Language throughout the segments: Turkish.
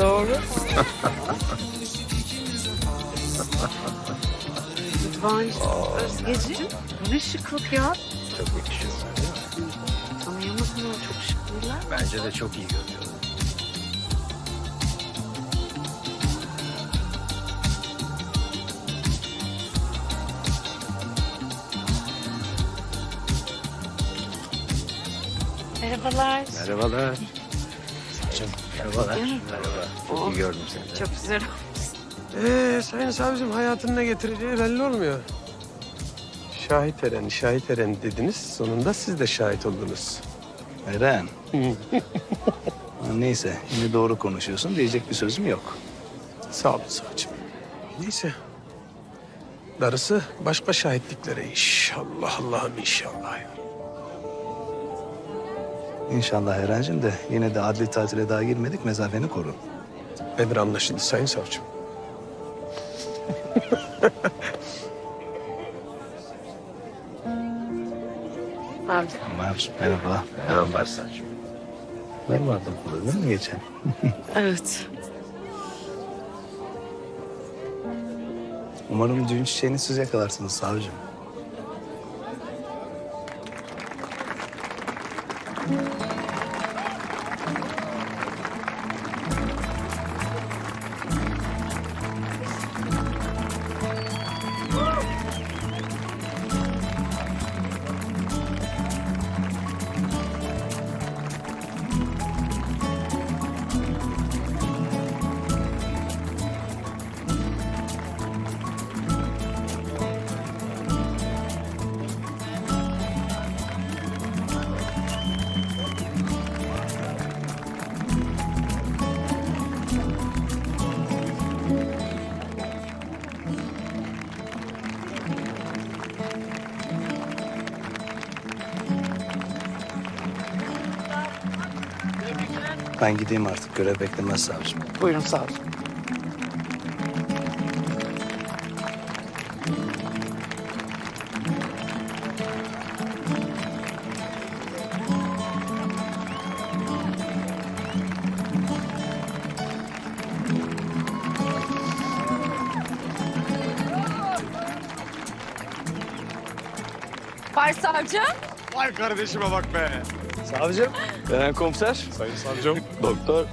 Doğru. Rıdvan Özgeciğim. Ne şıklık ya. Çok yakışıyor. Tanıyamadım ama çok şık değiller. Bence de çok iyi görünüyor. Merhabalar. Merhabalar. Merhabalar. Merhaba. Çok Oh. iyi gördüm seni. de. Çok güzel. Ee, Sayın Savcım hayatın ne getireceği belli olmuyor. Şahit Eren, şahit Eren dediniz. Sonunda siz de şahit oldunuz. Eren. Neyse, yine doğru konuşuyorsun. Diyecek bir sözüm yok. Sağ olun savcım. Neyse. Darısı başka şahitliklere inşallah Allah'ım inşallah. ya. İnşallah Eren'cim de yine de adli tatile daha girmedik. Mesafeni koru. Emir anlaşıldı Sayın Savcım. Savcı. Ömer, merhaba. Merhabalar saçım. Ben vardım burada değil mi geçen? Evet. Umarım düğün çiçeğini siz yakalarsınız savcım. Ben gideyim artık. Görev beklemez savcım. Buyurun savcı. Başsavcım. Vay kardeşime bak be. Savcım. Eren komiser. Sayın savcım. Doktor.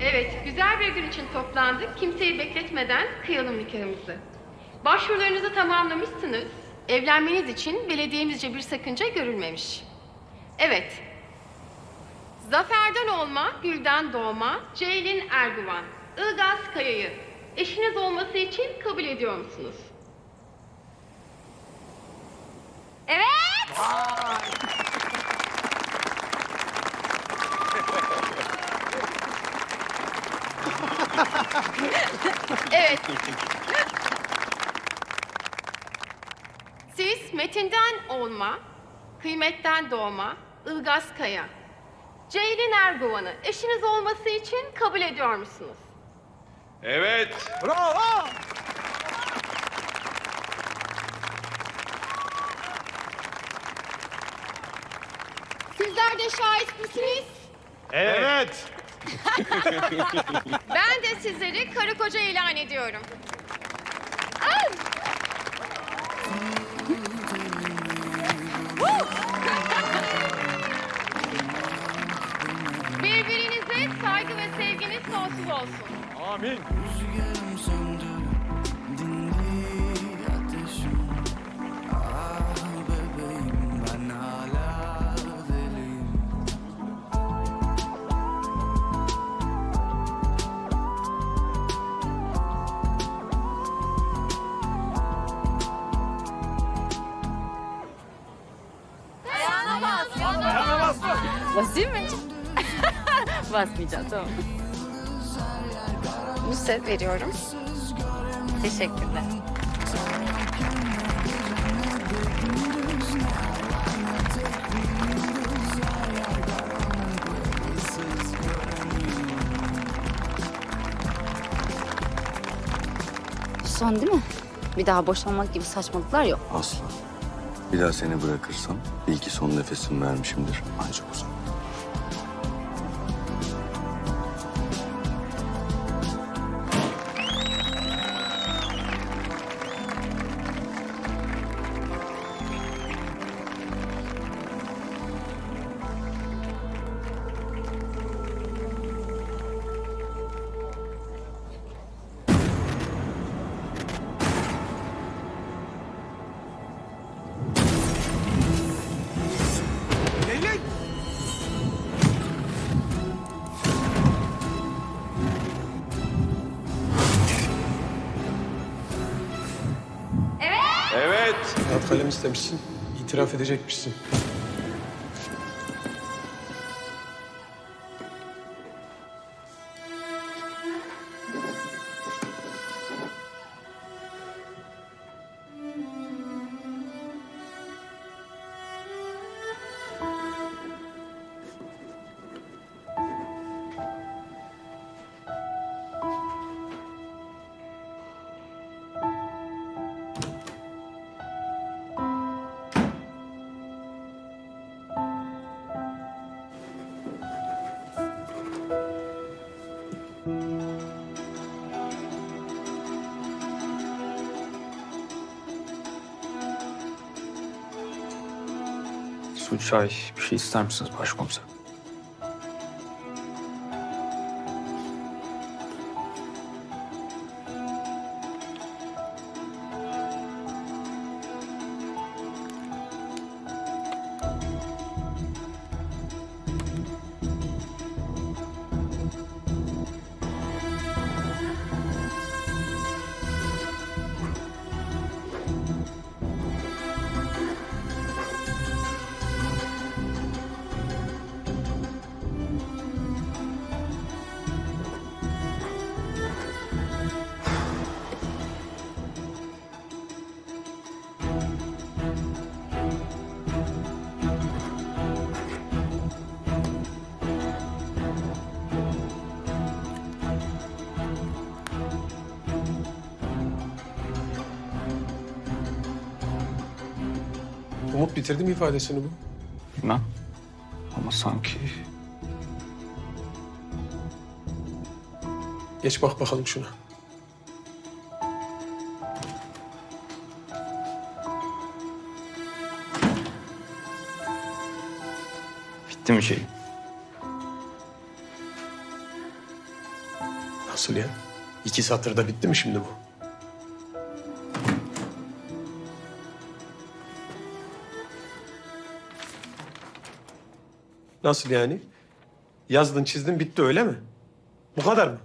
Evet, güzel bir gün için toplandık. Kimseyi bekletmeden kıyalım nikahımızı. Başvurularınızı tamamlamışsınız. Evlenmeniz için belediyemizce bir sakınca görülmemiş. Evet. Zafer'den olma, Gül'den doğma, Ceylin Erguvan, Ilgaz Kaya'yı eşiniz olması için kabul ediyor musunuz? Evet. Evet. Siz metinden olma, kıymetten doğma, Ilgaz Kaya, Ceylin Erguvan'ı eşiniz olması için kabul ediyor musunuz? Evet. Sizler de şahit misiniz? Evet. Ben de sizleri karı koca ilan ediyorum. Ay! Birbirinize saygı ve sevginiz sonsuz olsun. Amin. Rüzgarım söndü, dindi ateşim Ah bebeğim ben hala deliyim Basayım mı? Basmayacağım tamam. Nusret veriyorum. Teşekkürler. Son değil mi? Bir daha boşanmak gibi saçmalıklar yok. Asla. Bir daha seni bırakırsam bil ki son nefesimi vermişimdir. Ancak o Kağıt kalem istemişsin. İtiraf edecekmişsin. Su, çay bir şey ister misiniz başkomiser? Bitirdi mi ifadesini bu? Bilmem. Ama sanki Geç bak bakalım şuna. bitti mi şey? Nasıl ya? İki satırda bitti mi şimdi bu? Nasıl yani? Yazdın, çizdin, bitti öyle mi? Bu kadar mı?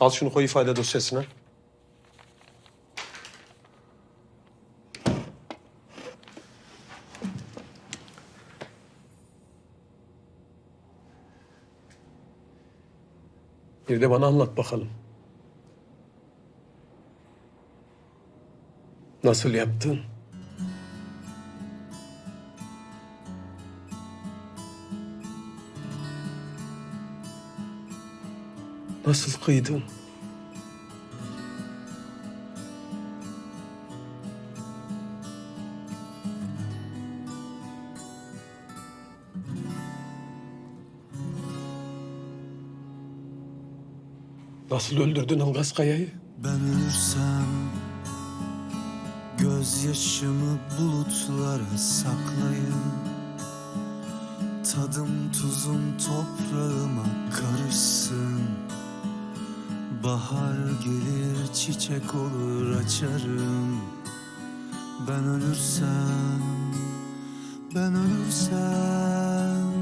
Al şunu koy ifade dosyasına. Bir de bana anlat bakalım. Nasıl yaptın? Nasıl? Nasıl öldürdün Ilgaz Kaya'yı? Ben ölürsem Gözyaşımı bulutlara saklayın Tadım tuzum toprağıma karışsın Bahar gelir çiçek olur açarım. Ben ölürsem Ben ölürsem.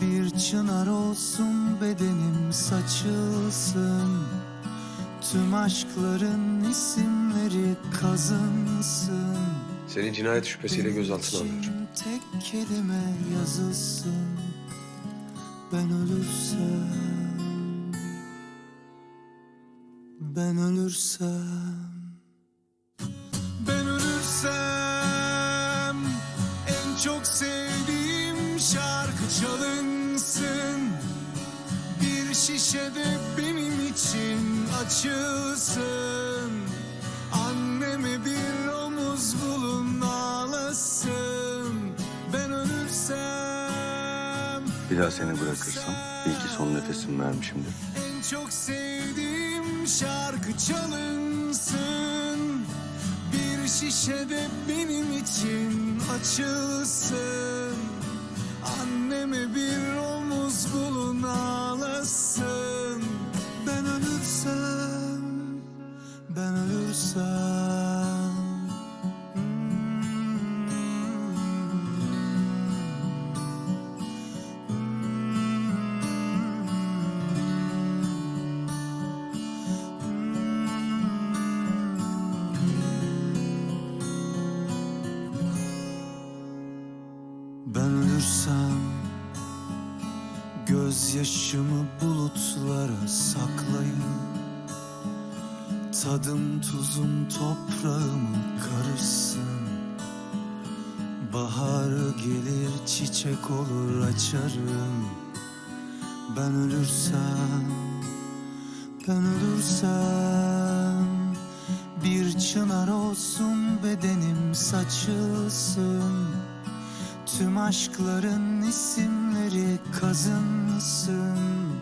Bir çınar olsun bedenim saçılsın. Tüm aşkların isimleri kazınsın Seni cinayet şüphesiyle gözaltına alıyorum. Tek kelime yazılsın. Ben ölürsem Ben ölürsem Ben ölürsem En çok sevdiğim şarkı çalınsın. Bir şişede benim için açılsın. Anneme bir omuz bulun ağlasın. Ben ölürsem Bir daha seni bırakırsam bil ki son nefesimi vermişimdir. En çok sevdiğim şarkı çalınsın. Bir şişede benim için açılsın Gözyaşımı bulutlara saklayın. Tadım tuzum toprağımı karışsın. Bahar gelir çiçek olur açarım. Ben ölürsem Ben ölürsem Bir çınar olsun bedenim saçılsın. Tüm aşkların isimleri kazınsın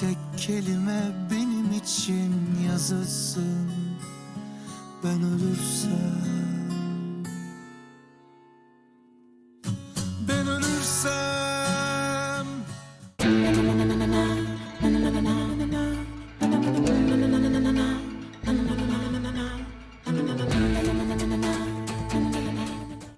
Tek kelime benim için yazılsın. Ben ölürsem